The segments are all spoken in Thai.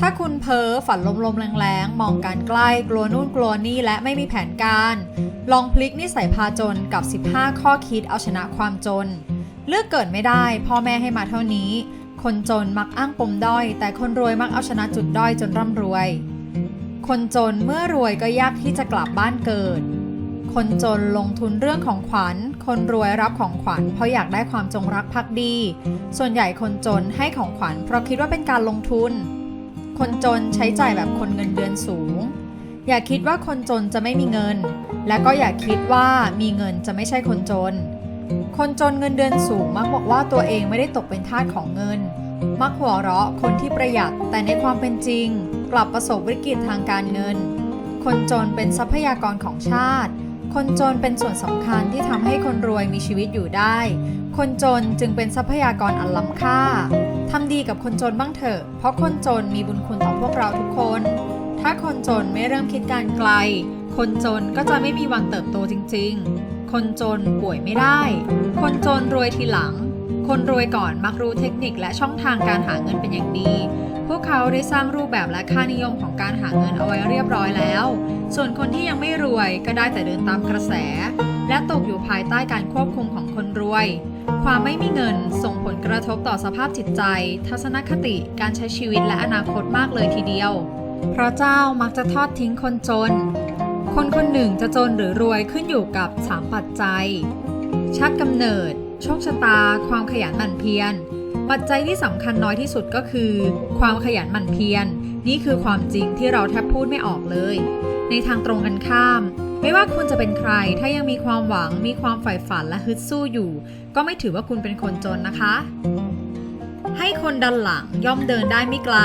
ถ้าคุณเพ้อฝันลมๆแรงๆ มองการใกล้กลัวนู่นกลัวนี่และไม่มีแผนการ ลองพลิกนิสัยพาจนกับ 15 ข้อคิดเอาชนะความจน เลือกเกิดไม่ได้ พ่อแม่ให้มาเท่านี้ คนจนมักอ้างปมด้อย แต่คนรวยมักเอาชนะจุดด้อยจนร่ำรวย คนจนเมื่อรวยก็ยากที่จะกลับบ้านเกิด คนจนลงทุนเรื่องของขวัญ คนรวยรับของขวัญ เพราะอยากได้ความจงรักภักดี ส่วนใหญ่คนจนให้ของขวัญเพราะคิดว่าเป็นการลงทุน คนจนใช้จ่ายแบบคนเงินเดือนสูง อย่าคิดว่าคนจนจะไม่มีเงิน และก็อย่าคิดว่ามีเงินจะไม่ใช่คนจน คนจนเงินเดือนสูงมักบอกว่าตัวเองไม่ได้ตกเป็นทาสของเงิน มักหัวเราะคนที่ประหยัดแต่ในความเป็นจริง กลับประสบวิกฤตทางการเงิน คนจนเป็นทรัพยากรของชาติ คนจนเป็นส่วนสำคัญที่ทำให้คนรวยมีชีวิตอยู่ได้ คนจนจึงเป็นทรัพยากรอันล้ำค่า ทำดีกับคนจนบ้างเถอะ เพราะคนจนมีบุญคุณต่อพวกเราทุกคน ถ้าคนจนไม่เริ่มคิดการไกล คนจนก็จะไม่มีวันเติบโตจริง ๆ คนจนป่วยไม่ได้ คนจนรวยทีหลัง คนรวยก่อนมักรู้เทคนิคและช่องทางการหาเงินเป็นอย่างดี พวกเขาได้สร้างรูปแบบและค่านิยมของการหาเงินเอาไว้เรียบร้อยแล้ว ส่วนคนที่ยังไม่รวยก็ได้แต่เดินตามกระแส และตกอยู่ภายใต้การควบคุมของคนรวย ความไม่มีเงินส่งผลกระทบต่อสภาพจิตใจ ทัศนคติ การใช้ชีวิตและอนาคตมากเลยทีเดียว เพราะเจ้ามักจะทอดทิ้งคนจน คนคนหนึ่งจะจนหรือรวยขึ้นอยู่กับ3ปัจจัยชาติกำเนิด โชคชะตา ความขยันหมั่นเพียร ปัจจัยที่สำคัญน้อยที่สุดก็คือ ความขยันหมั่นเพียร นี่คือความจริงที่เราแทบพูดไม่ออกเลย ในทางตรงกันข้าม ไม่ว่าคุณจะเป็นใคร ถ้ายังมีความหวัง มีความใฝ่ฝันและฮึดสู้อยู่ ก็ไม่ถือว่าคุณเป็นคนจนนะคะ ให้คนดันหลังย่อมเดินได้ไม่ไกล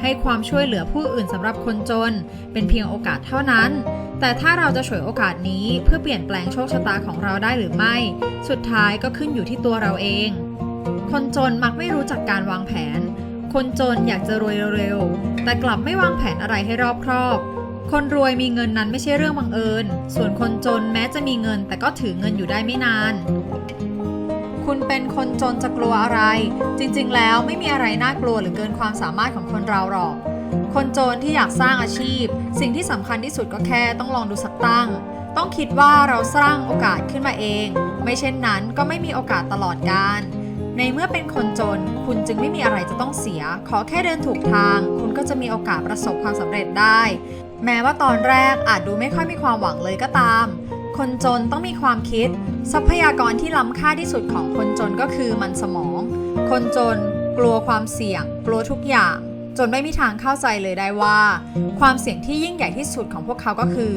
ให้ความช่วยเหลือผู้อื่นสำหรับคนจน เป็นเพียงโอกาสเท่านั้น แต่ถ้าเราจะฉวยโอกาสนี้เพื่อเปลี่ยนแปลงโชคชะตาของเราได้หรือไม่ สุดท้ายก็ขึ้นอยู่ที่ตัวเราเอง คนจนมักไม่รู้จักการวางแผน คนจนอยากจะรวยเร็ว แต่กลับไม่วางแผนอะไรให้รอบครอบ คนรวยมีเงินนั้นไม่ใช่เรื่องบังเอิญ ส่วนคนจนแม้จะมีเงินแต่ก็ถือเงินอยู่ได้ไม่นาน คุณเป็นคนจนจะกลัวอะไร จริงๆ แล้วไม่มีอะไรน่ากลัวหรือเกินความสามารถของคนเราหรอก คนจนที่อยากสร้างอาชีพ สิ่งที่สำคัญที่สุดก็แค่ต้องลองดูสักตั้ง ต้องคิดว่าเราสร้างโอกาสขึ้นมาเอง ไม่เช่นนั้นก็ไม่มีโอกาสตลอดกาลในเมื่อเป็นคนจน คุณจึงไม่มีอะไรจะต้องเสีย ขอแค่เดินถูกทาง คุณก็จะมีโอกาสประสบความสำเร็จได้ แม้ว่าตอนแรกอาจดูไม่ค่อยมีความหวังเลยก็ตาม คนจนต้องมีความคิด ทรัพยากรที่ล้ำค่าที่สุดของคนจนก็คือมันสมอง คนจนกลัวความเสี่ยง กลัวทุกอย่าง จนไม่มีทางเข้าใจเลยได้ว่า ความเสี่ยงที่ยิ่งใหญ่ที่สุดของพวกเขาก็คือ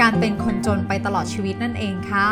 การเป็นคนจนไปตลอดชีวิตนั่นเองค่ะ